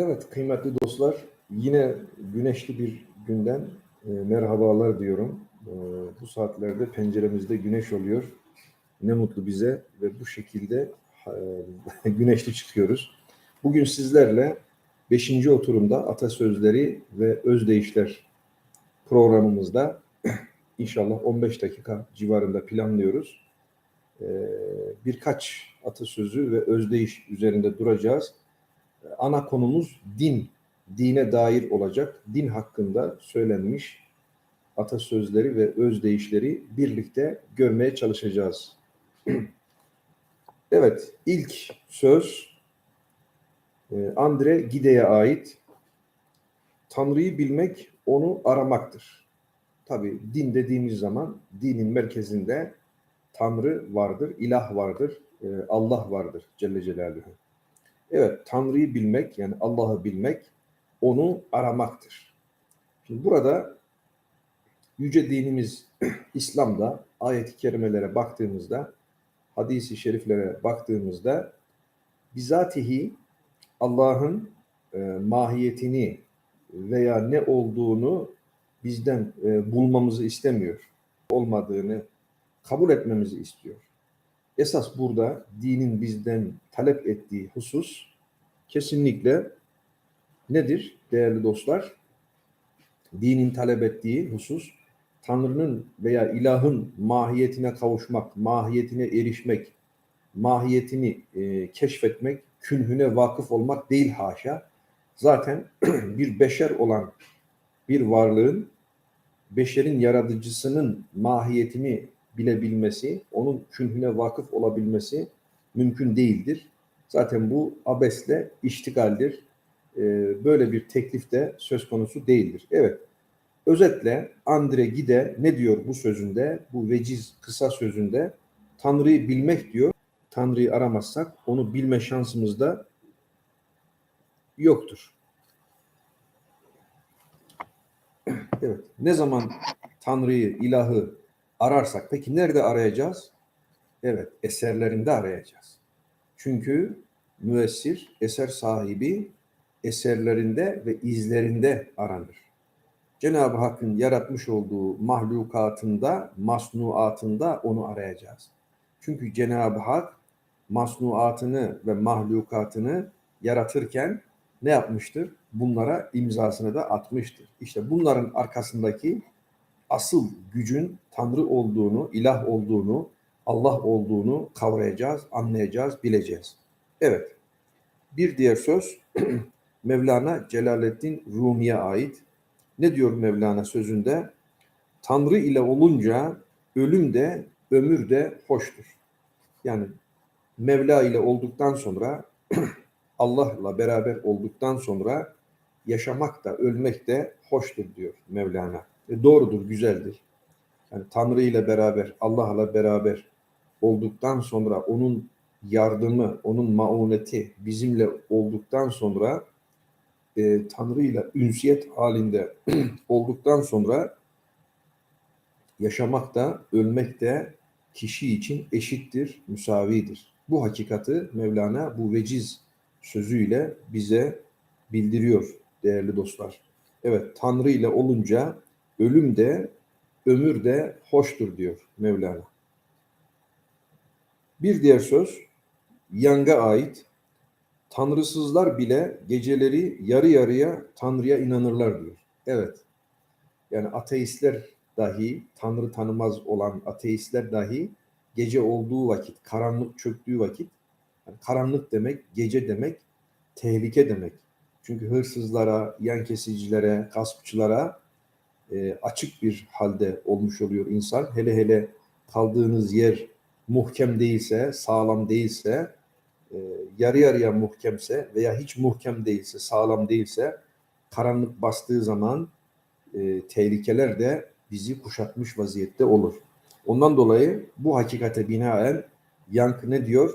Evet kıymetli dostlar yine güneşli bir günden e, merhabalar diyorum. E, bu saatlerde penceremizde güneş oluyor. Ne mutlu bize ve bu şekilde e, güneşli çıkıyoruz. Bugün sizlerle 5. oturumda atasözleri ve özdeyişler programımızda inşallah 15 dakika civarında planlıyoruz. E, birkaç atasözü ve özdeyiş üzerinde duracağız ana konumuz din, dine dair olacak. Din hakkında söylenmiş atasözleri ve özdeyişleri birlikte görmeye çalışacağız. evet, ilk söz e, Andre Gide'ye ait. Tanrı'yı bilmek onu aramaktır. Tabi din dediğimiz zaman dinin merkezinde Tanrı vardır, ilah vardır, e, Allah vardır Celle Celaluhu. Evet, Tanrı'yı bilmek yani Allah'ı bilmek onu aramaktır. Şimdi burada yüce dinimiz İslam'da ayet-i kerimelere baktığımızda, hadisi şeriflere baktığımızda bizatihi Allah'ın e, mahiyetini veya ne olduğunu bizden e, bulmamızı istemiyor. Olmadığını kabul etmemizi istiyor. Esas burada dinin bizden talep ettiği husus kesinlikle nedir değerli dostlar? Dinin talep ettiği husus Tanrı'nın veya ilahın mahiyetine kavuşmak, mahiyetine erişmek, mahiyetini e, keşfetmek, künhüne vakıf olmak değil haşa. Zaten bir beşer olan bir varlığın beşerin yaratıcısının mahiyetini bilebilmesi, onun künhüne vakıf olabilmesi mümkün değildir. Zaten bu abesle iştigaldir. Ee, böyle bir teklif de söz konusu değildir. Evet, özetle Andre Gide ne diyor bu sözünde, bu veciz kısa sözünde? Tanrı'yı bilmek diyor. Tanrı'yı aramazsak onu bilme şansımız da yoktur. Evet, ne zaman Tanrı'yı, ilahı ararsak peki nerede arayacağız? Evet, eserlerinde arayacağız. Çünkü müessir, eser sahibi eserlerinde ve izlerinde aranır. Cenab-ı Hakk'ın yaratmış olduğu mahlukatında, masnuatında onu arayacağız. Çünkü Cenab-ı Hak masnuatını ve mahlukatını yaratırken ne yapmıştır? Bunlara imzasını da atmıştır. İşte bunların arkasındaki asıl gücün Tanrı olduğunu, ilah olduğunu, Allah olduğunu kavrayacağız, anlayacağız, bileceğiz. Evet. Bir diğer söz Mevlana Celaleddin Rumi'ye ait. Ne diyor Mevlana sözünde? Tanrı ile olunca ölüm de ömür de hoştur. Yani Mevla ile olduktan sonra Allah'la beraber olduktan sonra yaşamak da ölmek de hoştur diyor Mevlana. E doğrudur, güzeldir. Yani Tanrı ile beraber, Allah'la beraber olduktan sonra onun yardımı, onun mauneti bizimle olduktan sonra e, Tanrı ile ünsiyet halinde olduktan sonra yaşamak da ölmek de kişi için eşittir, müsavidir. Bu hakikati Mevlana bu veciz sözüyle bize bildiriyor değerli dostlar. Evet Tanrı ile olunca ölüm de ömür de hoştur diyor Mevlana. Bir diğer söz Yang'a ait. Tanrısızlar bile geceleri yarı yarıya Tanrı'ya inanırlar diyor. Evet. Yani ateistler dahi, Tanrı tanımaz olan ateistler dahi gece olduğu vakit, karanlık çöktüğü vakit, yani karanlık demek, gece demek, tehlike demek. Çünkü hırsızlara, yan kesicilere, gaspçılara e, açık bir halde olmuş oluyor insan. Hele hele kaldığınız yer muhkem değilse, sağlam değilse, e, yarı yarıya muhkemse veya hiç muhkem değilse, sağlam değilse karanlık bastığı zaman e, tehlikeler de bizi kuşatmış vaziyette olur. Ondan dolayı bu hakikate binaen Yankı ne diyor?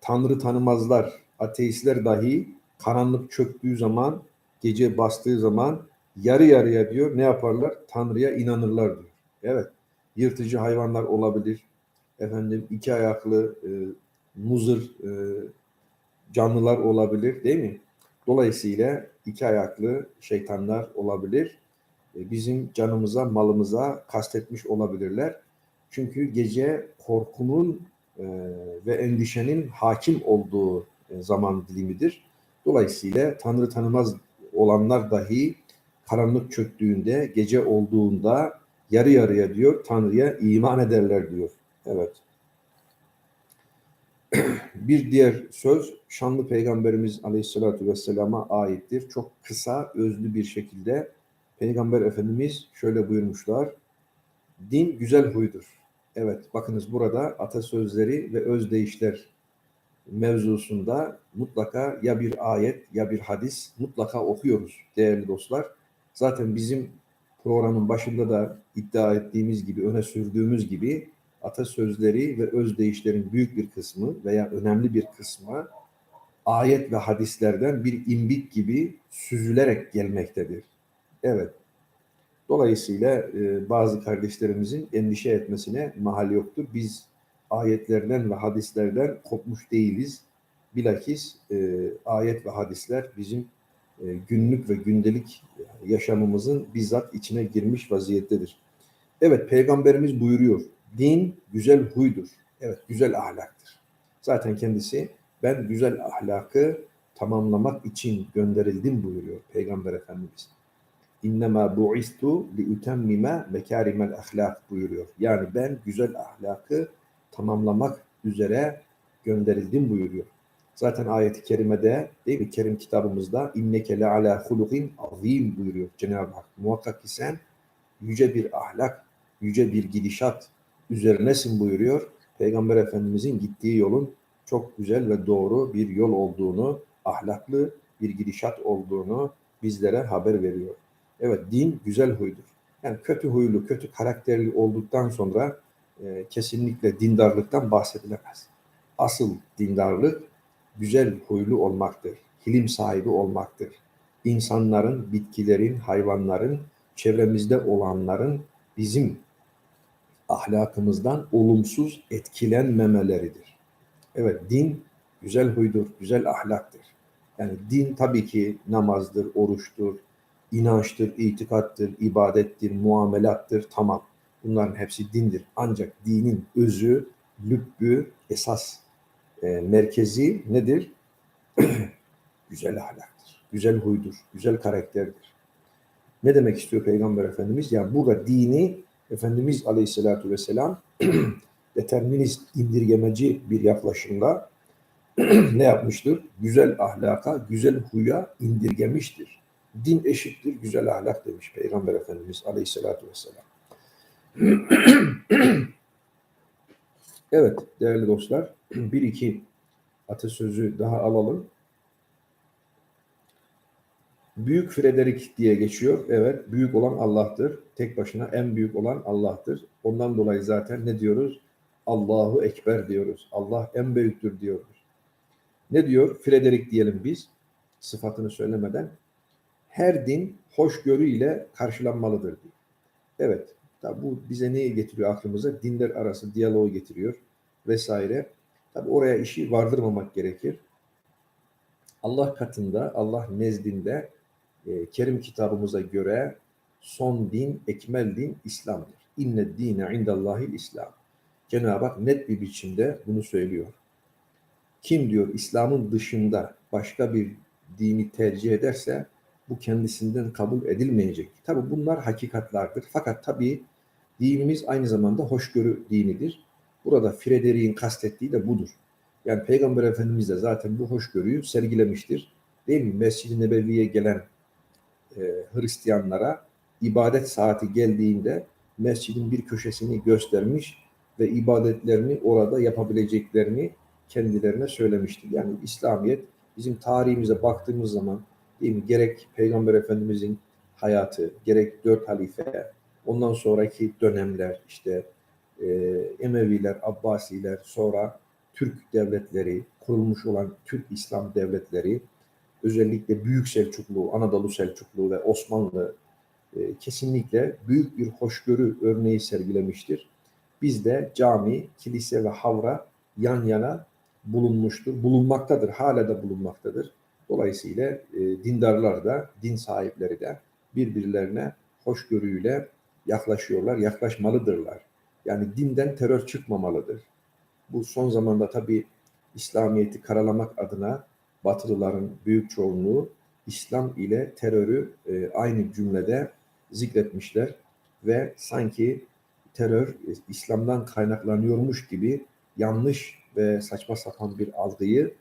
Tanrı tanımazlar, ateistler dahi karanlık çöktüğü zaman, gece bastığı zaman yarı yarıya diyor ne yaparlar? Tanrı'ya inanırlar diyor. Evet. Yırtıcı hayvanlar olabilir. Efendim iki ayaklı e, muzır e, canlılar olabilir değil mi? Dolayısıyla iki ayaklı şeytanlar olabilir. E, Bizim canımıza, malımıza kastetmiş olabilirler. Çünkü gece korkunun e, ve endişenin hakim olduğu e, zaman dilimidir. Dolayısıyla Tanrı tanımaz olanlar dahi karanlık çöktüğünde, gece olduğunda yarı yarıya diyor Tanrı'ya iman ederler diyor. Evet. Bir diğer söz şanlı peygamberimiz aleyhissalatü vesselama aittir. Çok kısa, özlü bir şekilde peygamber efendimiz şöyle buyurmuşlar. Din güzel huydur. Evet bakınız burada atasözleri ve özdeyişler mevzusunda mutlaka ya bir ayet ya bir hadis mutlaka okuyoruz değerli dostlar. Zaten bizim programın başında da iddia ettiğimiz gibi, öne sürdüğümüz gibi atasözleri ve özdeyişlerin büyük bir kısmı veya önemli bir kısmı ayet ve hadislerden bir imbik gibi süzülerek gelmektedir. Evet. Dolayısıyla e, bazı kardeşlerimizin endişe etmesine mahal yoktur. Biz ayetlerden ve hadislerden kopmuş değiliz. Bilakis e, ayet ve hadisler bizim günlük ve gündelik yaşamımızın bizzat içine girmiş vaziyettedir. Evet, Peygamberimiz buyuruyor. Din güzel huydur. Evet, güzel ahlaktır. Zaten kendisi ben güzel ahlakı tamamlamak için gönderildim buyuruyor Peygamber Efendimiz. İnnemâ bu'istu li utemmime mekârimel ahlak buyuruyor. Yani ben güzel ahlakı tamamlamak üzere gönderildim buyuruyor. Zaten ayeti kerimede değil mi? Kerim kitabımızda inneke le ala hulukin azim buyuruyor Cenab-ı Hak. Muhakkak ki sen yüce bir ahlak, yüce bir gidişat üzerinesin buyuruyor. Peygamber Efendimizin gittiği yolun çok güzel ve doğru bir yol olduğunu, ahlaklı bir gidişat olduğunu bizlere haber veriyor. Evet din güzel huydur. Yani kötü huylu, kötü karakterli olduktan sonra e, kesinlikle dindarlıktan bahsedilemez. Asıl dindarlık güzel huylu olmaktır. Hilim sahibi olmaktır. İnsanların, bitkilerin, hayvanların, çevremizde olanların bizim ahlakımızdan olumsuz etkilenmemeleridir. Evet din güzel huydur, güzel ahlaktır. Yani din tabii ki namazdır, oruçtur, inançtır, itikattır, ibadettir, muamelattır, tamam. Bunların hepsi dindir. Ancak dinin özü, lübbü, esas e, merkezi nedir? güzel ahlaktır, güzel huydur, güzel karakterdir. Ne demek istiyor Peygamber Efendimiz? Yani burada dini Efendimiz Aleyhisselatü Vesselam determinist, indirgemeci bir yaklaşımda ne yapmıştır? Güzel ahlaka, güzel huya indirgemiştir. Din eşittir, güzel ahlak demiş Peygamber Efendimiz Aleyhisselatü Vesselam. Evet değerli dostlar, bir iki atasözü daha alalım. Büyük Frederik diye geçiyor. Evet, büyük olan Allah'tır. Tek başına en büyük olan Allah'tır. Ondan dolayı zaten ne diyoruz? Allahu Ekber diyoruz. Allah en büyüktür diyoruz. Ne diyor? Frederik diyelim biz. Sıfatını söylemeden. Her din hoşgörü ile karşılanmalıdır diyor. Evet. Bu bize neyi getiriyor aklımıza? Dinler arası diyaloğu getiriyor vesaire. Tabi oraya işi vardırmamak gerekir. Allah katında, Allah nezdinde e, Kerim kitabımıza göre son din, ekmel din İslam'dır. İnne dine indallahil İslam. Cenab-ı Hak net bir biçimde bunu söylüyor. Kim diyor İslam'ın dışında başka bir dini tercih ederse bu kendisinden kabul edilmeyecek. Tabi bunlar hakikatlardır. Fakat tabi dinimiz aynı zamanda hoşgörü dinidir. Burada Frederick'in kastettiği de budur. Yani Peygamber Efendimiz de zaten bu hoşgörüyü sergilemiştir. Değil mi? Mescid-i Nebevi'ye gelen e, Hristiyanlara ibadet saati geldiğinde mescidin bir köşesini göstermiş ve ibadetlerini orada yapabileceklerini kendilerine söylemiştir. Yani İslamiyet bizim tarihimize baktığımız zaman değil mi? gerek Peygamber Efendimizin hayatı, gerek dört halife, ondan sonraki dönemler işte e, Emeviler, Abbasiler, sonra Türk devletleri, kurulmuş olan Türk İslam devletleri, özellikle Büyük Selçuklu, Anadolu Selçuklu ve Osmanlı e, kesinlikle büyük bir hoşgörü örneği sergilemiştir. Bizde cami, kilise ve havra yan yana bulunmuştur, bulunmaktadır, hala da bulunmaktadır. Dolayısıyla e, dindarlar da, din sahipleri de birbirlerine hoşgörüyle yaklaşıyorlar, yaklaşmalıdırlar. Yani dinden terör çıkmamalıdır. Bu son zamanda tabii İslamiyet'i karalamak adına Batılıların büyük çoğunluğu İslam ile terörü e, aynı cümlede zikretmişler ve sanki terör e, İslam'dan kaynaklanıyormuş gibi yanlış ve saçma sapan bir algıyı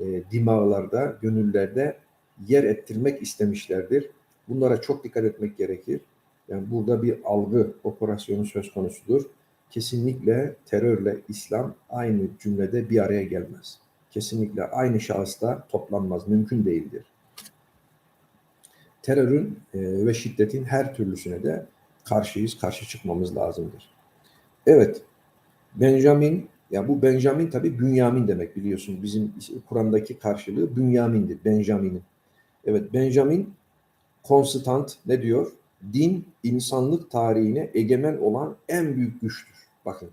e, dimağlarda, gönüllerde yer ettirmek istemişlerdir. Bunlara çok dikkat etmek gerekir. Yani burada bir algı operasyonu söz konusudur. Kesinlikle terörle İslam aynı cümlede bir araya gelmez. Kesinlikle aynı şahısta toplanmaz. Mümkün değildir. Terörün e, ve şiddetin her türlüsüne de karşıyız, karşı çıkmamız lazımdır. Evet, Benjamin, ya bu Benjamin tabi Bünyamin demek biliyorsun. Bizim Kur'an'daki karşılığı Bünyamin'dir, Benjamin'in. Evet, Benjamin Konstant ne diyor? Din insanlık tarihine egemen olan en büyük güçtür. Bakın,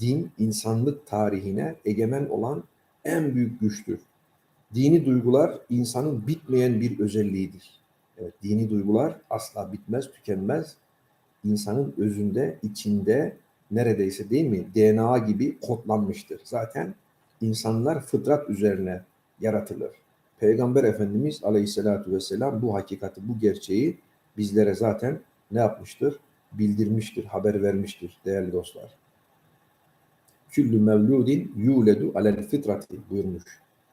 din insanlık tarihine egemen olan en büyük güçtür. Dini duygular insanın bitmeyen bir özelliğidir. Evet, dini duygular asla bitmez, tükenmez. İnsanın özünde, içinde neredeyse değil mi DNA gibi kodlanmıştır. Zaten insanlar fıtrat üzerine yaratılır. Peygamber Efendimiz Aleyhisselatü Vesselam bu hakikati, bu gerçeği bizlere zaten ne yapmıştır? Bildirmiştir, haber vermiştir değerli dostlar. Küllü mevludin yuledu alel fitrati buyurmuş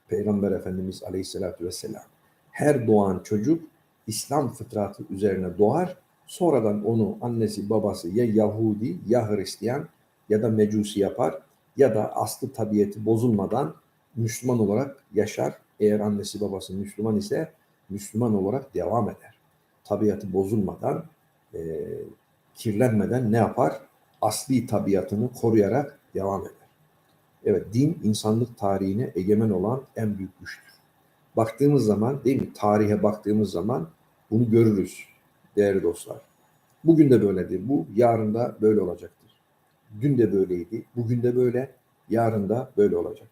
Peygamber Efendimiz Aleyhisselatü Vesselam. Her doğan çocuk İslam fıtratı üzerine doğar. Sonradan onu annesi babası ya Yahudi ya Hristiyan ya da Mecusi yapar ya da aslı tabiati bozulmadan Müslüman olarak yaşar. Eğer annesi babası Müslüman ise Müslüman olarak devam eder. Tabiatı bozulmadan, e, kirlenmeden ne yapar? Asli tabiatını koruyarak devam eder. Evet, din insanlık tarihine egemen olan en büyük güçtür. Baktığımız zaman, değil mi? Tarihe baktığımız zaman bunu görürüz değerli dostlar. Bugün de böyledir. Bu yarın da böyle olacaktır. Dün de böyleydi. Bugün de böyle. Yarın da böyle olacak.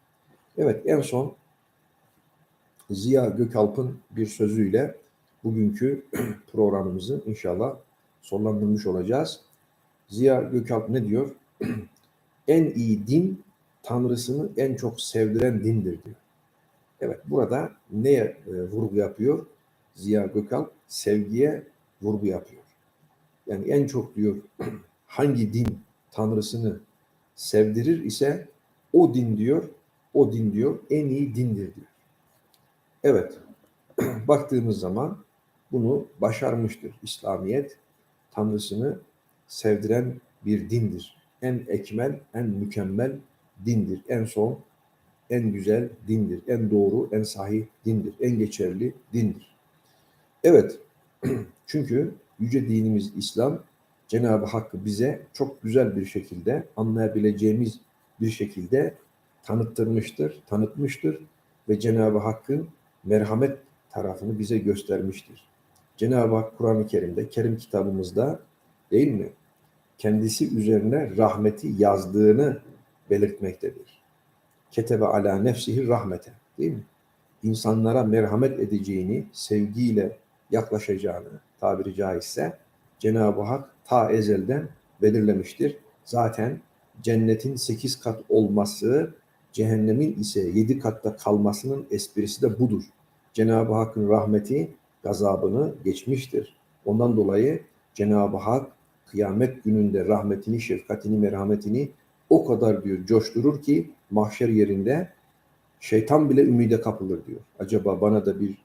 Evet en son Ziya Gökalp'ın bir sözüyle bugünkü programımızı inşallah sonlandırmış olacağız. Ziya Gökalp ne diyor? en iyi din Tanrısını en çok sevdiren dindir diyor. Evet burada neye e, vurgu yapıyor? Ziya Gökalp sevgiye vurgu yapıyor. Yani en çok diyor hangi din Tanrısını sevdirir ise o din diyor, o din diyor en iyi dindir diyor. Evet, baktığımız zaman bunu başarmıştır İslamiyet. Tanrısını sevdiren bir dindir. En ekmel, en mükemmel dindir. En son, en güzel dindir. En doğru, en sahih dindir. En geçerli dindir. Evet, çünkü yüce dinimiz İslam Cenab-ı Hakk'ı bize çok güzel bir şekilde anlayabileceğimiz bir şekilde tanıttırmıştır, tanıtmıştır ve Cenab-ı Hakk'ın merhamet tarafını bize göstermiştir. Cenab-ı Hak Kur'an-ı Kerim'de, Kerim kitabımızda değil mi? Kendisi üzerine rahmeti yazdığını belirtmektedir. Ketebe ala nefsihi rahmete değil mi? İnsanlara merhamet edeceğini, sevgiyle yaklaşacağını tabiri caizse Cenab-ı Hak ta ezelden belirlemiştir. Zaten cennetin sekiz kat olması, cehennemin ise yedi katta kalmasının esprisi de budur. Cenab-ı Hakk'ın rahmeti gazabını geçmiştir. Ondan dolayı Cenab-ı Hak kıyamet gününde rahmetini, şefkatini, merhametini o kadar diyor coşturur ki mahşer yerinde şeytan bile ümide kapılır diyor. Acaba bana da bir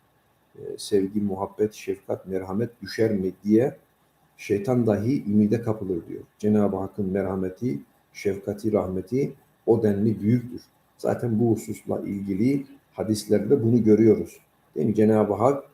e, sevgi, muhabbet, şefkat, merhamet düşer mi diye şeytan dahi ümide kapılır diyor. Cenab-ı Hakk'ın merhameti, şefkati, rahmeti o denli büyüktür. Zaten bu hususla ilgili hadislerde bunu görüyoruz. Değil mi? Cenab-ı Hak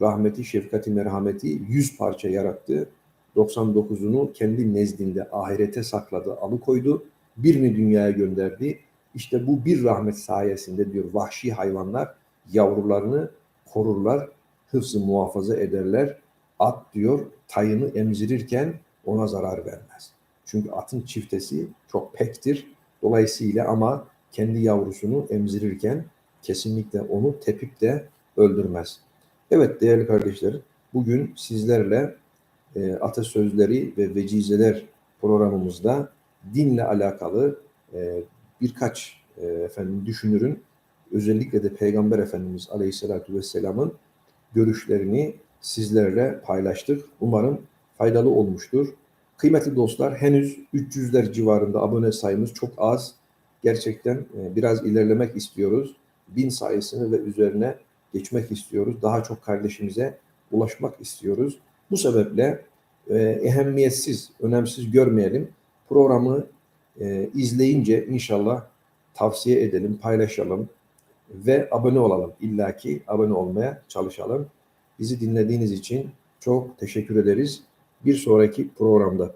rahmeti, şefkati, merhameti yüz parça yarattı. 99'unu kendi nezdinde ahirete sakladı, alıkoydu. Birini dünyaya gönderdi. İşte bu bir rahmet sayesinde diyor vahşi hayvanlar yavrularını korurlar, hıfzı muhafaza ederler. At diyor tayını emzirirken ona zarar vermez. Çünkü atın çiftesi çok pektir. Dolayısıyla ama kendi yavrusunu emzirirken kesinlikle onu tepip de öldürmez. Evet değerli kardeşlerim, bugün sizlerle e, atasözleri ve vecizeler programımızda dinle alakalı e, birkaç e, efendim düşünürün özellikle de Peygamber Efendimiz Aleyhisselatü Vesselam'ın görüşlerini sizlerle paylaştık. Umarım faydalı olmuştur. Kıymetli dostlar henüz 300'ler civarında abone sayımız çok az. Gerçekten e, biraz ilerlemek istiyoruz. Bin sayısını ve üzerine geçmek istiyoruz. Daha çok kardeşimize ulaşmak istiyoruz. Bu sebeple e, ehemmiyetsiz, önemsiz görmeyelim. Programı e, izleyince inşallah tavsiye edelim, paylaşalım ve abone olalım. İlla ki abone olmaya çalışalım. Bizi dinlediğiniz için çok teşekkür ederiz. Bir sonraki programda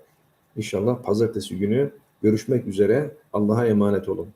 inşallah pazartesi günü görüşmek üzere. Allah'a emanet olun.